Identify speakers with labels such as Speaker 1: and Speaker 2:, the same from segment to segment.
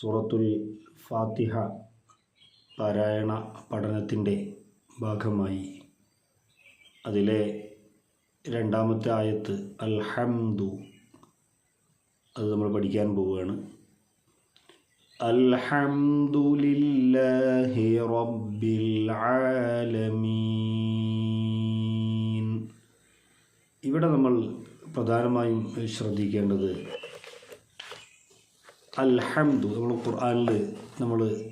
Speaker 1: സൂറത്തുൽ ഫാത്തിഹ പാരായണ പഠനത്തിന്റെ ഭാഗമായി. അതിലെ രണ്ടാമത്തെ ആയത്ത് അൽഹംദു. അത് നമ്മൾ പഠിക്കാൻ പോവുകയാണ്. അൽഹംദുലില്ലാഹി റബ്ബിൽ ആലമീൻ. ഇവിടെ നമ്മൾ പ്രധാനമായും ശ്രദ്ധിക്കേണ്ടത് അൽഹംദു നമ്മൾ ഖുർആനിൽ നമ്മൾ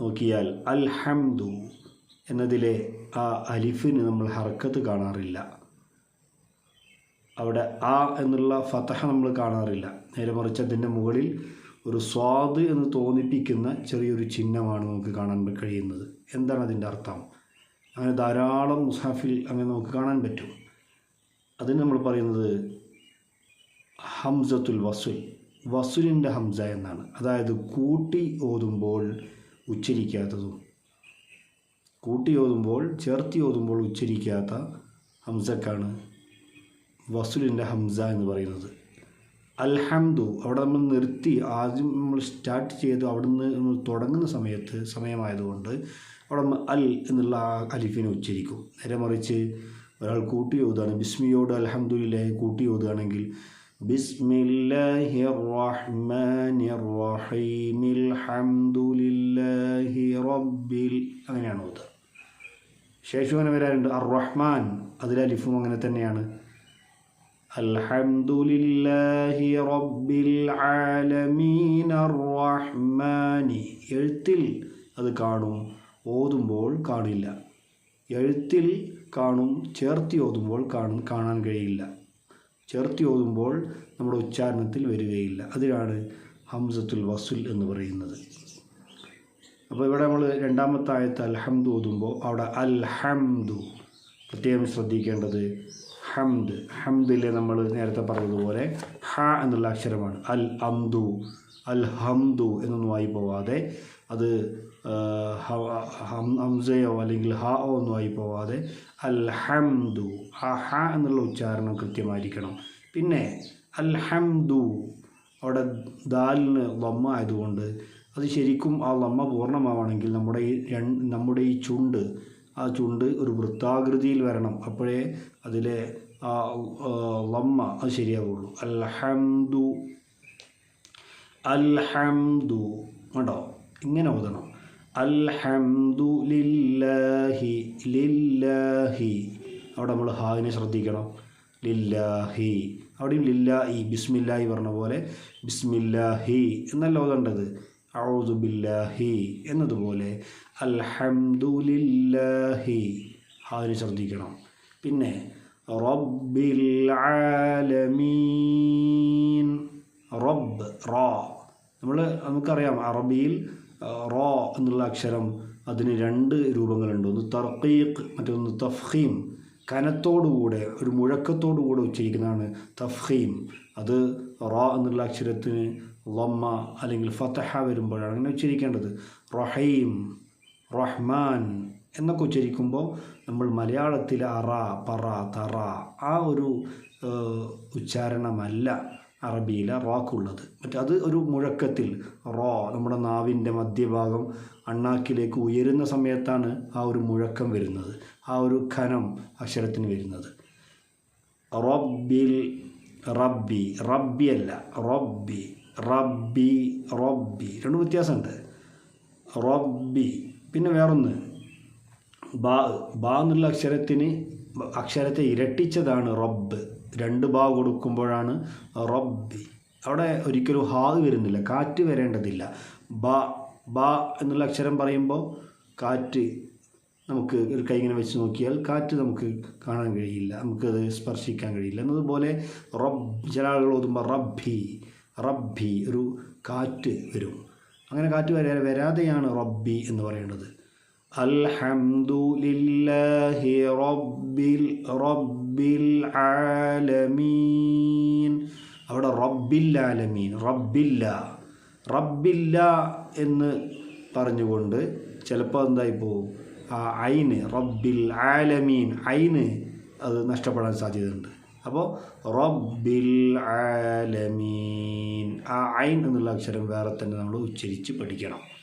Speaker 1: നോക്കിയാൽ അൽഹംദു എന്നതിലെ ആ അലിഫിന് നമ്മൾ ഹർക്കത്ത് കാണാറില്ല. അവിടെ ആ എന്നുള്ള ഫതഹ നമ്മൾ കാണാറില്ല. നേരെ മറിച്ച് അതിന്റെ മുകളിൽ ഒരു സ്വാദ് എന്ന് തോന്നിപ്പിക്കുന്ന ചെറിയൊരു ചിഹ്നമാണ് നമുക്ക് കാണാൻ കഴിയുന്നത്. എന്താണ് അതിന്റെ അർത്ഥം? അങ്ങനെ ധാരാളം മുസാഫിൽ അങ്ങനെ നമുക്ക് കാണാൻ പറ്റും. അതിന് നമ്മൾ പറയുന്നത് ഹംസത്തുൽ വസുൽ. വസുലിന്റെ ഹംസ എന്നാണ്. അതായത് കൂട്ടി ഓതുമ്പോൾ ഉച്ചരിക്കാത്തതും കൂട്ടി ഓതുമ്പോൾ ചേർത്തി ഓതുമ്പോൾ ഉച്ചരിക്കാത്ത ഹംസക്കാണ് വസുലിന്റെ ഹംസ എന്ന് പറയുന്നത്. അൽഹംദു അവിടെ നമ്മൾ നിർത്തി ആദ്യം നമ്മൾ സ്റ്റാർട്ട് ചെയ്തു അവിടെ നിന്ന് നമ്മൾ തുടങ്ങുന്ന സമയത്ത് സമയമായതുകൊണ്ട് അവിടെ അൽ എന്നുള്ള ആ അലിഫിനെ ഉച്ചരിക്കും. നേരെ മറിച്ച് ഒരാൾ കൂട്ടി ഓതുകയാണ് ബിസ്മിയോട് അൽഹംദുലില്ലാഹി കൂട്ടി ഓതുകയാണെങ്കിൽ ബിസ്മില്ലാഹി റഹ്മാനി റഹീമിൽ ഹംദുലില്ലാഹി റബ്ബിൽ അങ്ങനെയാണ് ഓതുക ശേഷം അങ്ങനെ വരാറുണ്ട്. അർ റഹ്മാൻ അതിൽ അലിഫും അങ്ങനെ തന്നെയാണ്. അൽഹംദുലില്ലാഹി റബ്ബിൽ ആലമീന റഹ്മാനി എഴുത്തിൽ അത് കാണും ഓതുമ്പോൾ കാണില്ല. എഴുത്തിൽ കാണും ചേർത്തി ഓതുമ്പോൾ കാണും കാണാൻ കഴിയില്ല. ചേർത്തി ഓതുമ്പോൾ നമ്മുടെ ഉച്ചാരണത്തിൽ വരികയില്ല. അതിനാണ് ഹംസത്തുൽ വസുൽ എന്ന് പറയുന്നത്. അപ്പോൾ ഇവിടെ നമ്മൾ രണ്ടാമത്തെ ആയത്ത് അൽഹംദ് ഓതുമ്പോൾ അവിടെ അൽഹംദു. പ്രത്യേകം ശ്രദ്ധിക്കേണ്ടത് ഹംദ്. ഹംദിലെ നമ്മൾ നേരത്തെ പറഞ്ഞതുപോലെ ഹ എന്നുള്ള അക്ഷരമാണ്. അൽ അംദു. അൽ ഹംദു എന്നൊന്നും ആയി പോവാതെ അത് ഹംസയോ അല്ലെങ്കിൽ ഹ ഓ ഒന്നും ആയി പോവാതെ അൽഹംദു അഹ എന്നുള്ള ഉച്ചാരണം കൃത്യമായിരിക്കണം. പിന്നെ അൽഹംദു അവിടെ ദാലിന് ലമ്മ ആയതുകൊണ്ട് അത് ശരിക്കും ആ ലമ്മ പൂർണമാവണമെങ്കിൽ നമ്മുടെ ഈ നമ്മുടെ ഈ ചുണ്ട് ആ ചുണ്ട് ഒരു വൃത്താകൃതിയിൽ വരണം. അപ്പോഴേ അതിലെ ആ ലമ്മ അത് ശരിയാവുള്ളൂ. അൽഹംദു അൽഹംദു. കണ്ടോ? ഇങ്ങനെ ഓതണം. അൽഹംദു ലില്ലാഹി ലില്ലാഹി. അവിടെ നമ്മൾ ഹാവിനെ ശ്രദ്ധിക്കണം. ലില്ലാഹി. അവിടെയും ലില്ലാഹി ബിസ്മില്ലാഹി പറഞ്ഞ പോലെ ബിസ്മില്ലാഹി എന്നല്ല ഓതേണ്ടത്. ഔദു ബില്ലാഹി എന്നതുപോലെ അൽഹംദു ലില്ലാഹി. ഹാവിനെ ശ്രദ്ധിക്കണം. പിന്നെ റബ്ബിൽ ആലമീൻ. റബ്ബ് റോ. നമ്മൾ നമുക്കറിയാം അറബിയിൽ റോ എന്നുള്ള അക്ഷരം അതിന് രണ്ട് രൂപങ്ങളുണ്ട്. ഒന്ന് തർക്കീഖ് മറ്റൊന്ന് തഫ്ഹീം കനത്തോടുകൂടെ ഒരു മുഴക്കത്തോടുകൂടെ ഉച്ചരിക്കുന്നതാണ് തഫ്ഹീം അത് റോ എന്നുള്ള അക്ഷരത്തിന് ലമ്മ അല്ലെങ്കിൽ ഫതഹ വരുമ്പോഴാണ് അങ്ങനെ ഉച്ചരിക്കേണ്ടത്. റഹീം റഹ്മാൻ എന്നൊക്കെ ഉച്ചരിക്കുമ്പോൾ നമ്മൾ മലയാളത്തിൽ അറ പറ തറ ആ ഒരു ഉച്ചാരണമല്ല. അറബിയിലെ റോക്കുള്ളത്. മറ്റേ അത് ഒരു മുഴക്കത്തിൽ റോ നമ്മുടെ നാവിന്റെ മധ്യഭാഗം അണ്ണാക്കിലേക്ക് ഉയരുന്ന സമയത്താണ് ആ ഒരു മുഴക്കം വരുന്നത്. ആ ഒരു ഖനം അക്ഷരത്തിന് വരുന്നത്. റബ്ബിൽ റബ്ബി റബ്ബി അല്ല റബ്ബി റബ്ബി റബ്ബി. രണ്ട് വ്യത്യാസമുണ്ട്. റബ്ബി പിന്നെ വേറൊന്ന് ബാ ബാ എന്നുള്ള അക്ഷരത്തിന് അക്ഷരത്തെ ഇരട്ടിച്ചതാണ് റബ്ബ്. രണ്ട് ബാ കൊടുക്കുമ്പോഴാണ് റബ്ബി. അവിടെ ഒരിക്കലും ഹാ വരുന്നില്ല കാറ്റ് വരേണ്ടതില്ല. ബ ബ എന്നുള്ള അക്ഷരം പറയുമ്പോൾ കാറ്റ് നമുക്ക് ഒരു കൈ ഇങ്ങനെ വെച്ച് നോക്കിയാൽ കാറ്റ് നമുക്ക് കാണാൻ കഴിയില്ല നമുക്കത് സ്പർശിക്കാൻ കഴിയില്ല. എന്നതുപോലെ റബ് ചില ആളുകൾ ഓതുമ്പോൾ റബ്ബി റബ്ബി ഒരു കാറ്റ് വരും. അങ്ങനെ കാറ്റ് വരാ വരാതെയാണ് റബ്ബി എന്ന് പറയേണ്ടത് അൽഹംദുലില്ലാഹി റബ്ബിൽ رب ആലമീൻ. അവിടെ റബ്ബില്ലാലമീൻ റബ്ബില്ല. റബ്ബില്ല എന്ന് പറഞ്ഞുകൊണ്ട് ചിലപ്പോൾ എന്തായി പോവും ആ ഐന് റബ്ബിൽ ആലമീൻ ഐന് അത് നഷ്ടപ്പെടാൻ സാധ്യതയുണ്ട്. അപ്പോൾ റബ്ബിൽ ആലമീൻ. ആ ഐൻ എന്നുള്ള അക്ഷരം വേറെ തന്നെ നമ്മൾ ഉച്ചരിച്ച് പഠിക്കണം.